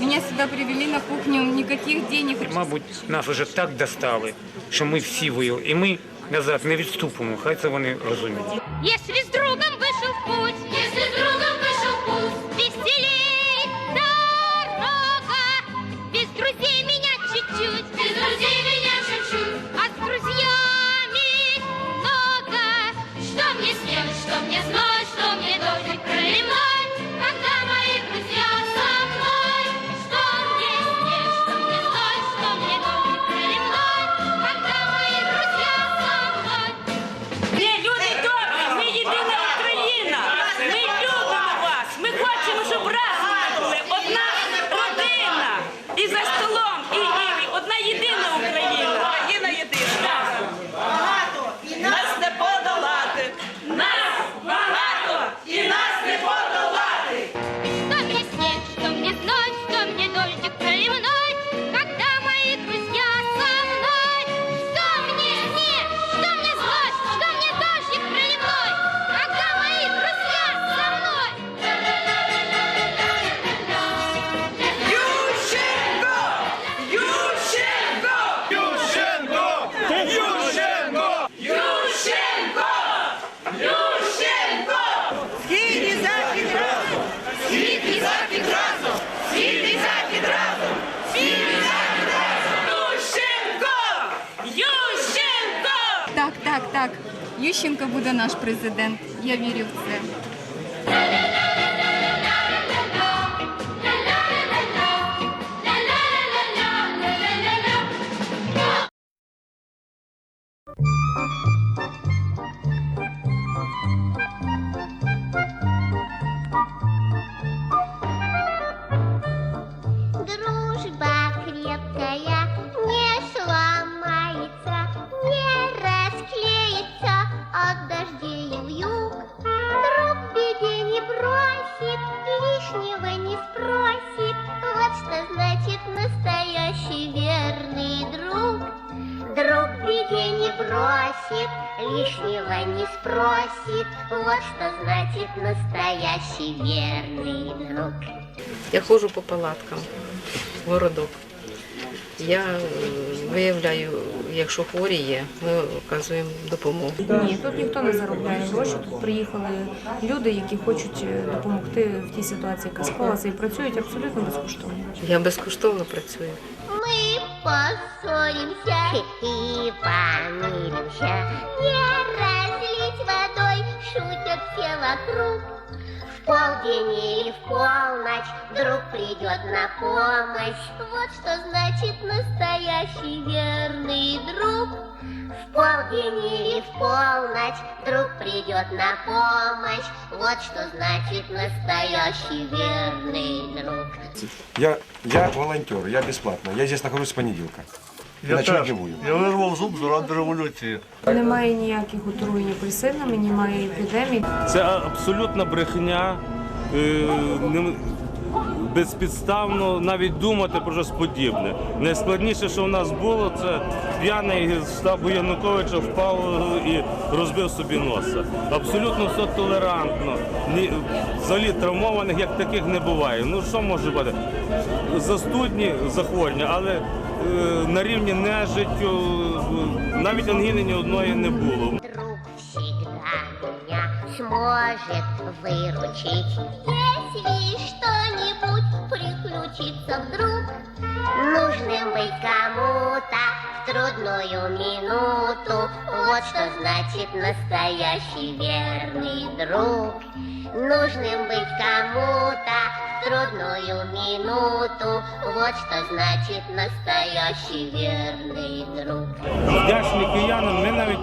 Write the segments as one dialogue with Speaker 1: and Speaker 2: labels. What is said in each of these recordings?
Speaker 1: Меня сюда привели на кухню, ніяких денег.
Speaker 2: Мабуть, нас вже так достали, що ми всі воювали. І ми назад не відступимо. Хай це вони розуміють.
Speaker 3: Якщо з другом вийшов путь, якщо з другом вийшов путь, веселей
Speaker 4: Ющенко
Speaker 1: буде наш президент. Я вірю в це.
Speaker 5: Лишнего не спросит. Вот что значит настоящий верный друг. Друг беде не бросит, лишнего не спросит. Вот что значит настоящий верный друг.
Speaker 6: Я ходжу по палаткам, городок. Я е, виявляю, якщо хворі є, ми оказуємо допомогу.
Speaker 7: Ні, тут ніхто не заробляє гроші. Тут приїхали люди, які хочуть е, допомогти в тій ситуації, яка склалася, і працюють абсолютно безкоштовно.
Speaker 6: Я безкоштовно працюю.
Speaker 5: Мы поссоримся и помиримся. Не разлить водой, шутят все вокруг. В полдень или в полночь друг придет на помощь. Вот что значит настоящий верный друг. В полдень или в полночь друг придет на помощь. Вот что значит настоящий верный друг.
Speaker 8: Я, я волонтер, я бесплатно. Я здесь нахожусь с понеделька.
Speaker 9: Я теж. Я вирвав зуб заради революції.
Speaker 7: Немає ніяких отруєнь апельсинами, немає епідемій.
Speaker 10: Це абсолютна брехня. Безпідставно навіть думати про щось подібне. Найскладніше, що в нас було, це п'яний штабу Януковича впав і розбив собі носа. Абсолютно все толерантно. Ні, взагалі травмованих як таких не буває. Ну що може бути? Застудні захворювання, але е, на рівні нежиттю навіть ангіни ні одної не було.
Speaker 5: Сможет выручить, если что-нибудь приключится вдруг. Нужным быть кому-то в трудную минуту, вот что значит настоящий верный друг. Нужным быть кому-то в трудную минуту, вот что значит настоящий верный друг.
Speaker 10: Вдячні киянам, ми навіть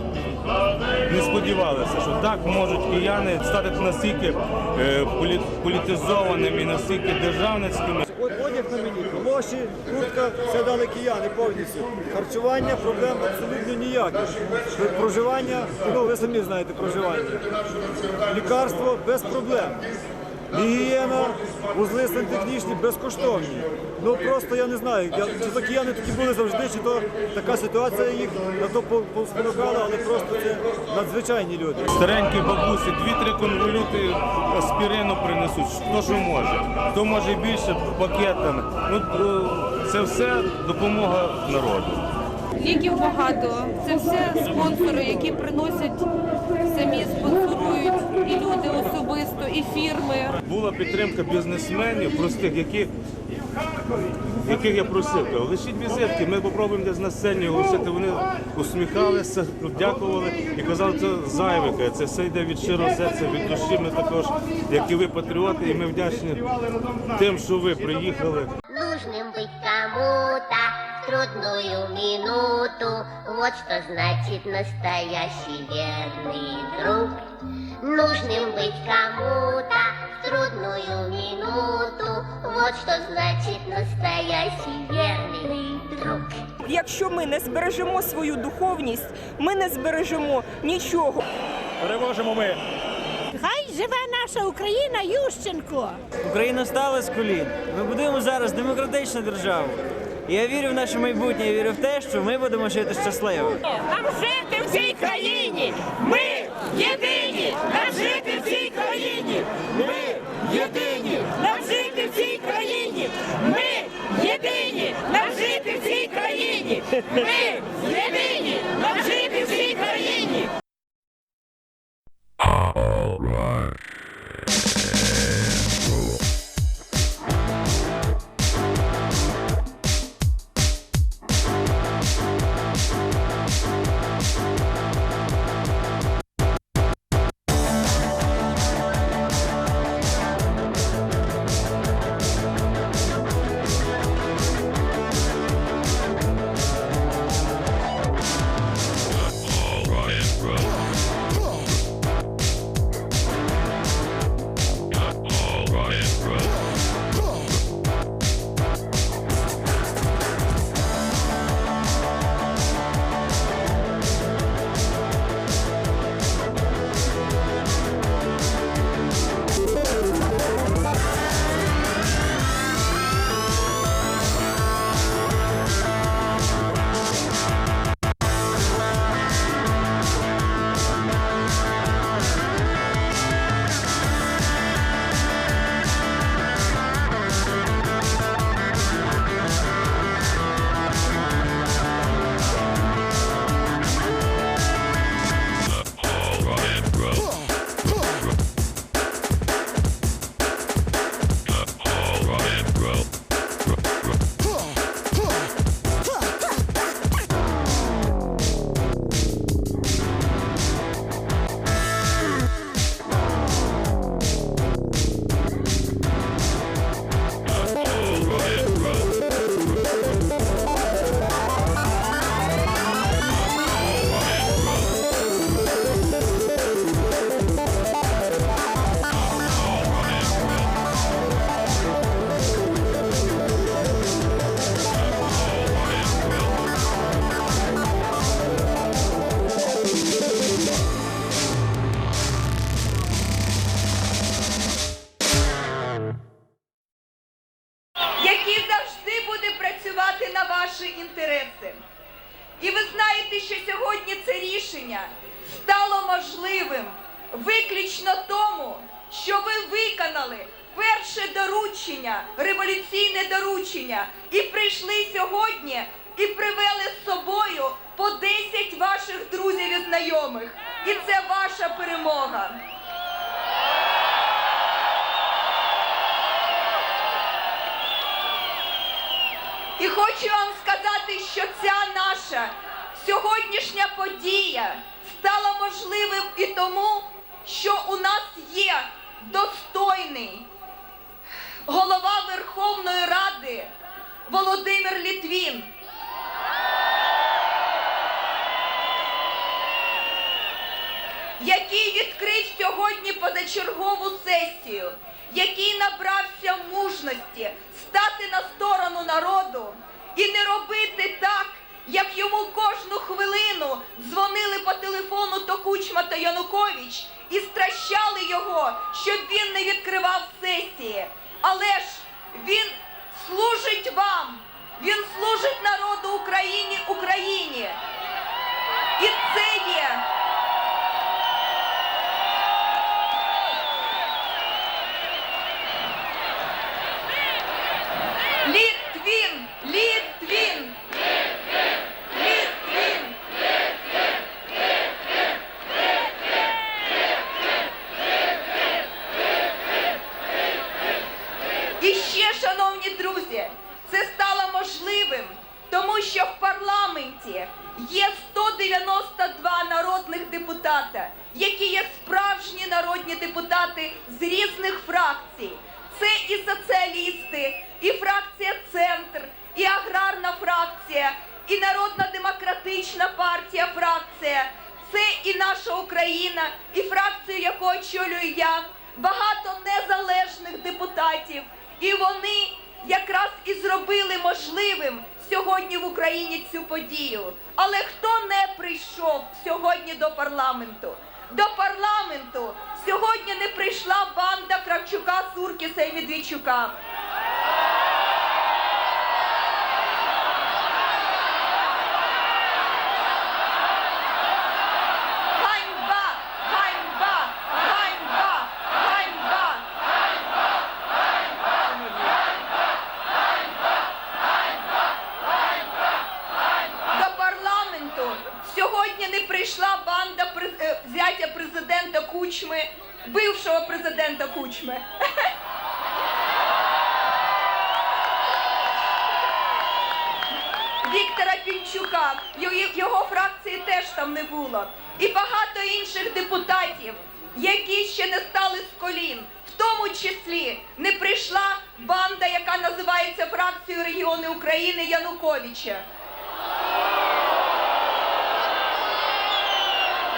Speaker 10: не сподівалися, що так можуть кияни стати настільки е, полі- політизованими, настільки державницькими.
Speaker 9: Одяг на мені, гроші, куртка, все дали кияни повністю. Харчування, проблем абсолютно ніяких. Проживання, ну ви самі знаєте проживання. Лікарство без проблем. Гігієна, вузли сантехнічні безкоштовні. Ну просто я не знаю, я, чи то кияни такі були завжди, чи то така ситуація їх на то по- поспонукала, але просто це надзвичайні люди.
Speaker 10: Старенькі бабусі, дві-три конволюти аспірину принесуть, хто що може. Хто може більше пакетами. Ну, е, це все допомога народу.
Speaker 7: Ліків багато. Це все спонсори, які приносять самі спонсорують і люди особисто, і фірми.
Speaker 10: Була підтримка бізнесменів, простих, які, яких я просив. кажу, Лишіть візитки, ми попробуємо десь на сцені оголосити. Вони усміхалися, дякували і казали, це зайве, каже, це все йде від щирого серця, від душі. Ми також, як і ви, патріоти, і ми вдячні тим, що ви приїхали.
Speaker 5: Нужным быть кому-то в трудную минуту. Вот что значит настоящий верный друг. Нужным быть кому-то в трудную минуту. Вот что значит настоящий верный друг.
Speaker 11: Якщо ми не збережемо свою духовність, ми не збережемо нічого.
Speaker 9: Переможемо ми.
Speaker 3: Хай живе наша Україна, Ющенко!
Speaker 11: Україна стала з колін. Ми будуємо зараз демократичну державу. І я вірю в наше майбутнє, я вірю в те, що ми будемо жити щасливо.
Speaker 3: Нам жити в цій країні! Ми єдині! Нам жити в цій країні! Ми єдині! Нам жити в цій країні! Ми єдині! Нам жити в цій країні! Ми єдині! Нам жити
Speaker 11: виключно тому, що ви виконали перше доручення, революційне доручення, і прийшли сьогодні і привели з собою по 10 ваших друзів і знайомих. І це ваша перемога. І хочу вам сказати, що ця наша сьогоднішня подія стала можливим і тому, що у нас є достойний голова Верховної Ради Володимир Літвін. який відкрив сьогодні позачергову сесію, який набрався мужності стати на сторону народу і не робити так, як йому кожну хвилину дзвонили по телефону то Кучма та Янукович і стращали його, щоб він не відкривав сесії. Але ж він служить вам, він служить народу Україні Україні. І це є Літвін! Літвін! Літвін! І ще, шановні друзі, це стало можливим, тому що в парламенті є 192 народних депутата, які є справжні народні депутати з різних фракцій. Це і соціалісти, і фракція Центр, і аграрна фракція, і Народна демократична партія фракція. Це і наша Україна, і фракцію, яку очолюю я, багато незалежних депутатів. І вони якраз і зробили можливим сьогодні в Україні цю подію. Але хто не прийшов сьогодні до парламенту? До парламенту сьогодні не прийшла банда Кравчука, Суркіса і Медведчука. Ганьба! Ганьба! Ганьба! Ганьба! До парламенту сьогодні не прийшла банда през- е, зятя президента Кучми, бившого президента Кучми. Віктора Пінчука, Його- фракції теж там не було. І багато інших депутатів, які ще не стали з колін. В тому числі не прийшла банда, яка називається фракцією регіони України Януковича.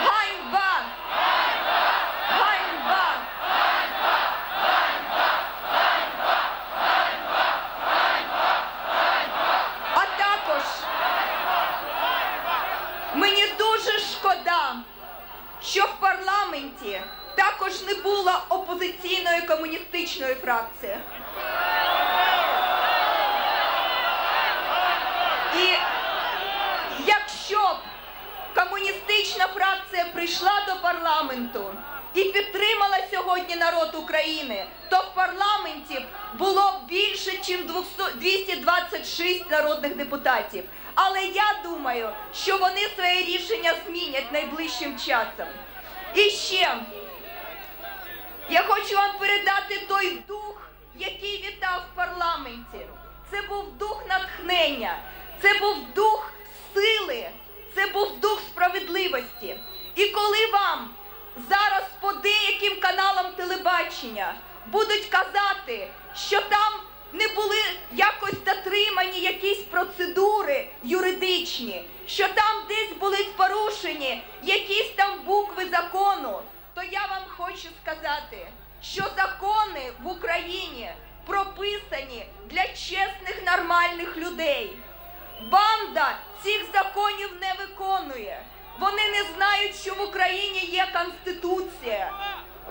Speaker 11: Ганьба! Ганьба! А також мені дуже шкода, що в парламенті також не було опозиційної комуністичної фракції. І якщо б комуністична фракція прийшла до парламенту і підтримала сьогодні народ України, то в парламенті було більше, ніж 226 народних депутатів. Але я думаю, що вони своє рішення змінять найближчим часом. І ще я хочу вам передати той дух, який вітав в парламенті. Це був дух натхнення, це був дух сили, це був дух справедливості. І коли вам зараз по деяким каналам телебачення будуть казати, що там не були якось дотримані якісь процедури юридичні, що там десь були порушені якісь там букви закону, то я вам хочу сказати, що закони в Україні прописані для чесних нормальних людей. Банда цих законів не виконує. Вони не знають, що в Україні є конституція.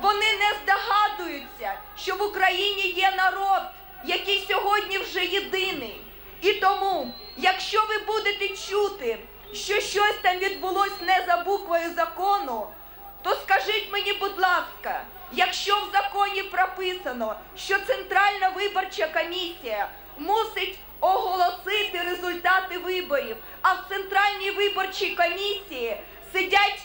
Speaker 11: Вони не здогадуються, що в Україні є народ, який сьогодні вже єдиний. І тому, якщо ви будете чути, що щось там відбулось не за буквою закону, то скажіть мені, будь ласка, якщо в законі прописано, що Центральна виборча комісія мусить оголосити результати виборів, а в Центральній виборчій комісії сидять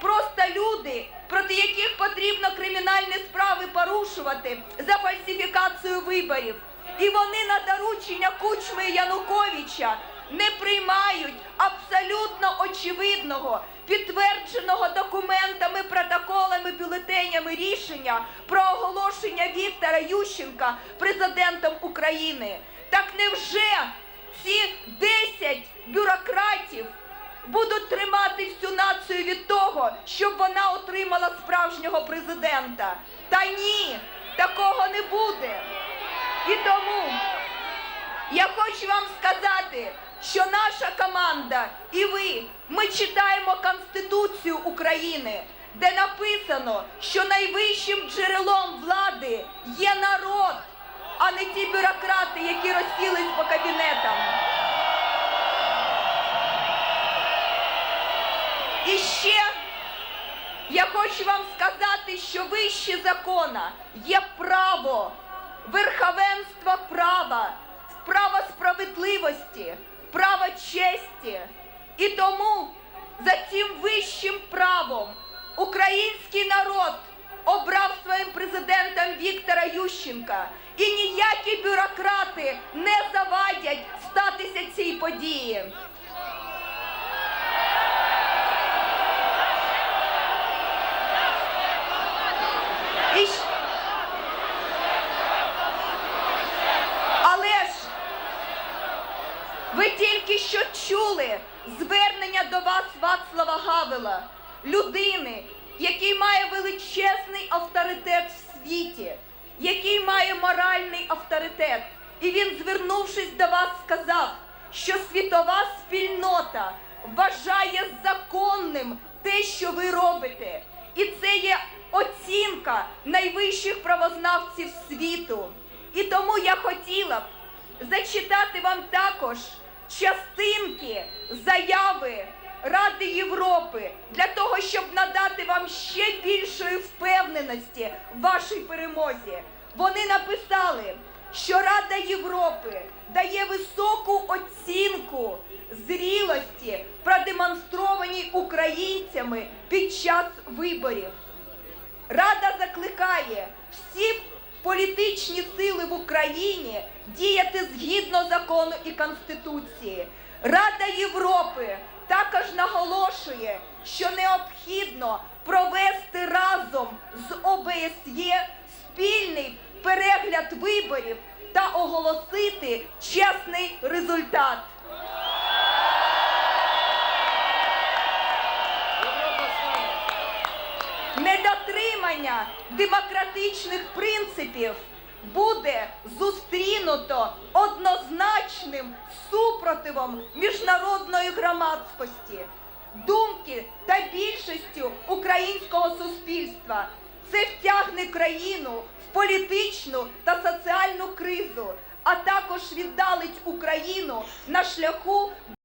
Speaker 11: просто люди, проти яких потрібно кримінальні справи порушувати за фальсифікацію виборів. І вони на доручення Кучми Януковича не приймають абсолютно очевидного, підтвердженого документами, протоколами, бюлетенями рішення про оголошення Віктора Ющенка президентом України. Так невже ці 10 бюрократів будуть тримати всю націю від того, щоб вона отримала справжнього президента? Та ні, такого не буде. І тому я хочу вам сказати, що наша команда і ви, ми читаємо Конституцію України, де написано, що найвищим джерелом влади є народ, а не ті бюрократи, які розсілись по кабінетам. І ще я хочу вам сказати, що вище закона є право, верховенство права, право справедливості, право честі. І тому за цим вищим правом український народ обрав своїм президентом Віктора Ющенка. І ніякі бюрократи не завадять статися цій події. Чули звернення до вас Вацлава Гавела, людини, який має величезний авторитет в світі, який має моральний авторитет. І він, звернувшись до вас, сказав, що світова спільнота вважає законним те, що ви робите. І це є оцінка найвищих правознавців світу. І тому я хотіла б зачитати вам також частинки заяви Ради Європи для того, щоб надати вам ще більшої впевненості в вашій перемозі. Вони написали, що Рада Європи дає високу оцінку зрілості, продемонстрованій українцями під час виборів. Рада закликає всі політичні сили в Україні діяти згідно закону і Конституції. Рада Європи також наголошує, що необхідно провести разом з ОБСЄ спільний перегляд виборів та оголосити чесний результат. Недотримання демократичних принципів буде зустрінуто однозначним супротивом міжнародної громадськості, думки та більшістю українського суспільства. Це втягне країну в політичну та соціальну кризу, а також віддалить Україну на шляху